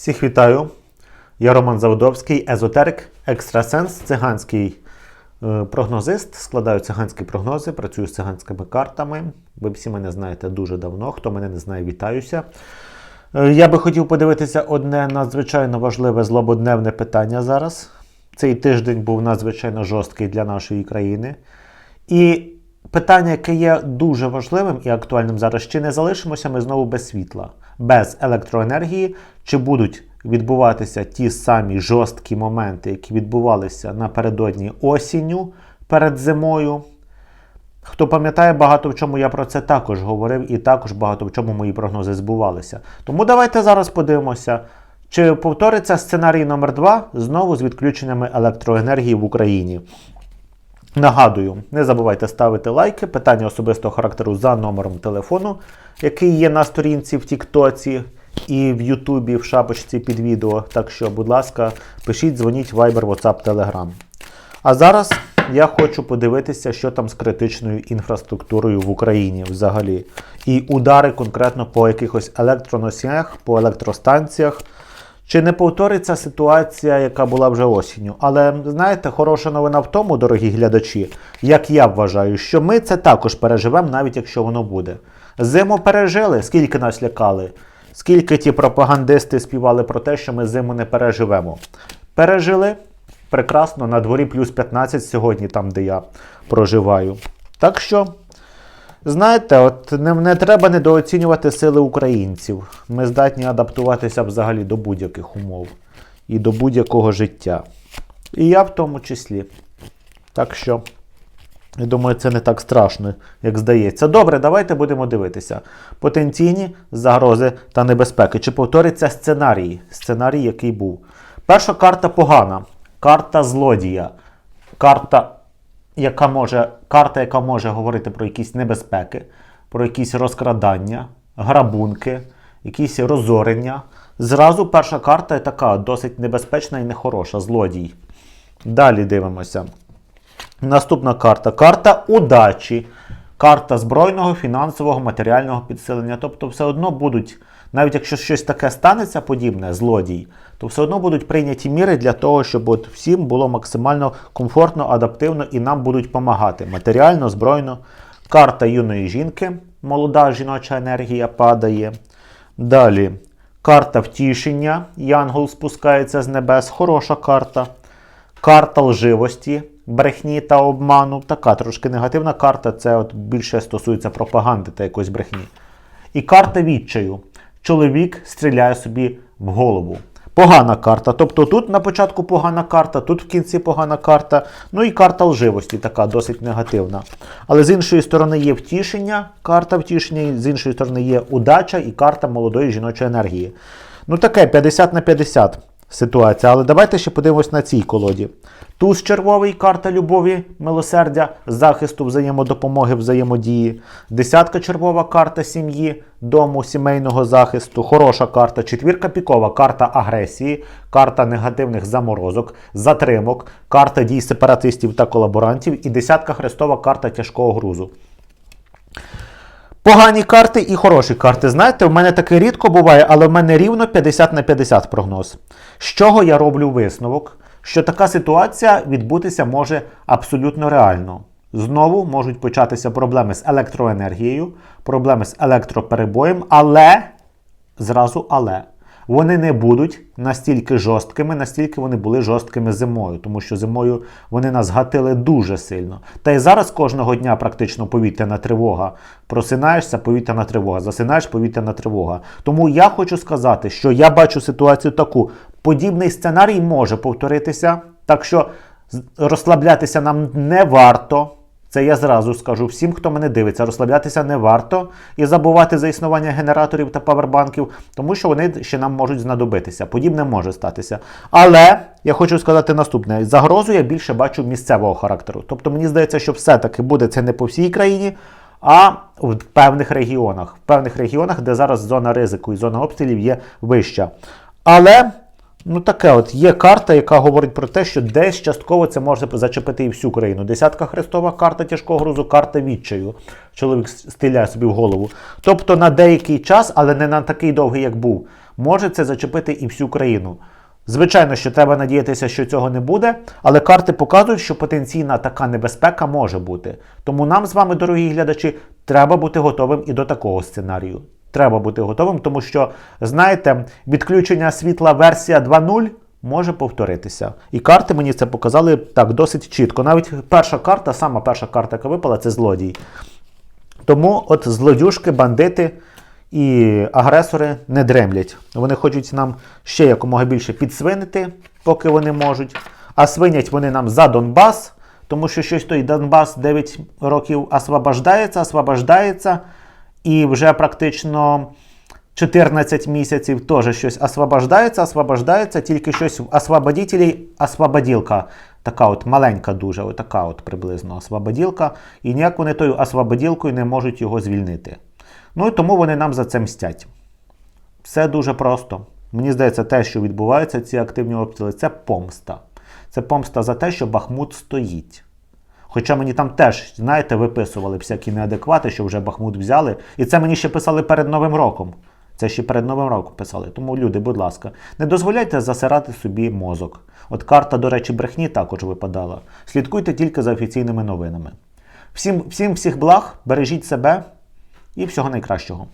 Всіх вітаю. Я Роман Заводовський, езотерик, екстрасенс, циганський е, прогнозист. Складаю циганські прогнози, працюю з циганськими картами. Ви всі мене знаєте дуже давно. Хто мене не знає, вітаюся. Е, Я би хотів подивитися одне надзвичайно важливе злободневне питання зараз. Цей тиждень був надзвичайно жорсткий для нашої країни. І питання, яке є дуже важливим і актуальним зараз, чи не залишимося ми знову без світла, без електроенергії, чи будуть відбуватися ті самі жорсткі моменти, які відбувалися напередодні осінню перед зимою. Хто пам'ятає, багато в чому я про це також говорив, і також багато в чому мої прогнози збувалися. Тому давайте зараз подивимося, чи повториться сценарій номер 2 знову з відключеннями електроенергії в Україні. Нагадую, не забувайте ставити лайки, питання особистого характеру за номером телефону, який є на сторінці в Тіктоці і в Ютубі в шапочці під відео. Так що, будь ласка, пишіть, дзвоніть Viber, WhatsApp, Telegram. А зараз я хочу подивитися, що там з критичною інфраструктурою в Україні взагалі. І удари конкретно по якихось електроносіях, по електростанціях. Чи не повториться ситуація, яка була вже осінню? Але знаєте, хороша новина в тому, дорогі глядачі, як я вважаю, що ми це також переживемо, навіть якщо воно буде. Зиму пережили, скільки нас лякали, скільки ті пропагандисти співали про те, що ми зиму не переживемо. Пережили прекрасно, на дворі плюс 15 сьогодні, там, де я проживаю. Так що. Знаєте, от не, не треба недооцінювати сили українців. Ми здатні адаптуватися взагалі до будь-яких умов і до будь-якого життя. І я в тому числі. Так що, я думаю, це не так страшно, як здається. Добре, давайте будемо дивитися. Потенційні загрози та небезпеки. Чи повториться сценарій? Сценарій, який був. Перша карта погана. Карта злодія. Карта яка може, карта, яка може говорити про якісь небезпеки, про якісь розкрадання, грабунки, якісь розорення. Зразу перша карта така досить небезпечна і нехороша, злодій. Далі дивимося. Наступна карта. Карта удачі. Карта збройного, фінансового, матеріального підсилення. Тобто, все одно будуть, навіть якщо щось таке станеться, подібне, злодій, то все одно будуть прийняті міри для того, щоб от всім було максимально комфортно, адаптивно і нам будуть допомагати. Матеріально, збройно. Карта юної жінки, молода жіноча енергія падає. Далі карта втішення. Янгол спускається з небес. Хороша карта. Карта лживості, брехні та обману. Така трошки негативна карта. Це от більше стосується пропаганди та якоїсь брехні. І карта відчаю. Чоловік стріляє собі в голову. Погана карта. Тобто тут на початку погана карта, тут в кінці погана карта. Ну і карта лживості, така досить негативна. Але з іншої сторони є втішення, карта втішення, з іншої сторони є удача і карта молодої жіночої енергії. Ну таке 50 на 50 ситуація. Але давайте ще подивимось на цій колоді. Туз червовий карта любові, милосердя, захисту, взаємодопомоги, взаємодії. Десятка червова карта сім'ї, дому, сімейного захисту. Хороша карта. Четвірка пікова карта агресії, карта негативних заморозок, затримок, карта дій сепаратистів та колаборантів. І десятка хрестова карта тяжкого грузу. Погані карти і хороші карти. Знаєте, в мене таке рідко буває, але в мене рівно 50 на 50 прогноз. З чого я роблю висновок? Що така ситуація відбутися може абсолютно реально. Знову можуть початися проблеми з електроенергією, проблеми з електроперебоєм, але зразу але. Вони не будуть настільки жорсткими, настільки вони були жорсткими зимою, тому що зимою вони нас гатили дуже сильно. Та й зараз кожного дня практично повітряна тривога. Просинаєшся, повітряна тривога, засинаєш повітряна тривога. Тому я хочу сказати, що я бачу ситуацію таку: подібний сценарій може повторитися, так що розслаблятися нам не варто. Це я зразу скажу всім, хто мене дивиться, розслаблятися не варто і забувати за існування генераторів та павербанків, тому що вони ще нам можуть знадобитися. Подібне може статися. Але я хочу сказати наступне: загрозу я більше бачу місцевого характеру. Тобто мені здається, що все-таки буде це не по всій країні, а в певних регіонах. В певних регіонах, де зараз зона ризику і зона обстрілів є вища. Але Ну, таке от є карта, яка говорить про те, що десь частково це може зачепити і всю країну. Десятка хрестова карта тяжкого грузу, карта відчаю. Чоловік стріляє собі в голову. Тобто на деякий час, але не на такий довгий, як був, може це зачепити і всю країну. Звичайно, що треба надіятися, що цього не буде, але карти показують, що потенційна така небезпека може бути. Тому нам з вами, дорогі глядачі, треба бути готовим і до такого сценарію. Треба бути готовим, тому що, знаєте, відключення світла версія 2.0 може повторитися. І карти мені це показали так досить чітко. Навіть перша карта, сама перша карта, яка випала, це злодій. Тому от злодюшки, бандити і агресори не дремлять. Вони хочуть нам ще якомога більше підсвинити, поки вони можуть. А свинять вони нам за Донбас, тому що щось той Донбас 9 років освобождається, освобождається, і вже практично 14 місяців теж щось освобождається, освобождається, тільки щось в освободителей освободілка. Така от маленька дуже, отака от приблизно освободілка. І ніяк вони тою освободілкою не можуть його звільнити. Ну і тому вони нам за це мстять. Все дуже просто. Мені здається, те, що відбувається, ці активні обстріли, це помста. Це помста за те, що Бахмут стоїть. Хоча мені там теж, знаєте, виписували всякі неадеквати, що вже Бахмут взяли. І це мені ще писали перед Новим роком. Це ще перед Новим роком писали. Тому, люди, будь ласка, не дозволяйте засирати собі мозок. От карта, до речі, брехні також випадала. Слідкуйте тільки за офіційними новинами. Всім, всім всіх благ, бережіть себе і всього найкращого.